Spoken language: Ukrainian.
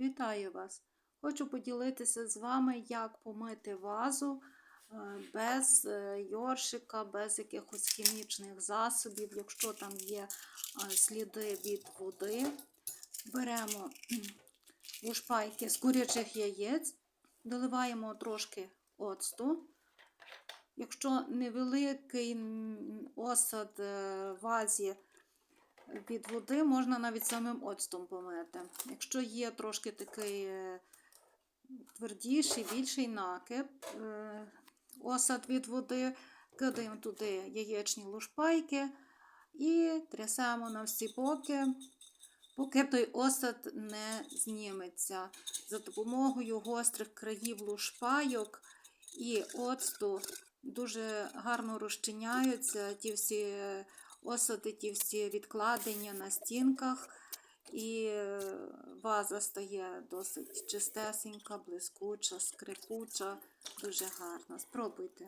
Вітаю вас! Хочу поділитися з вами, як помити вазу е, без е, йоршика, без якихось хімічних засобів. Якщо там є е, сліди від води, беремо лушпайки з курячих яєць, доливаємо трошки оцту. Якщо невеликий осад вазі від води, можна навіть самим оцтом помити. Якщо є трошки такий е, твердіший, більший накип, е, осад від води, кидаємо туди яєчні лушпайки і трясемо на всі боки, поки той осад не зніметься. За допомогою гострих країв лушпайок і оцту дуже гарно розчиняються ті всі е, ті всі відкладення на стінках. І е, ваза стає досить чистесенька, блискуча, скрипуча, дуже гарна. Спробуйте.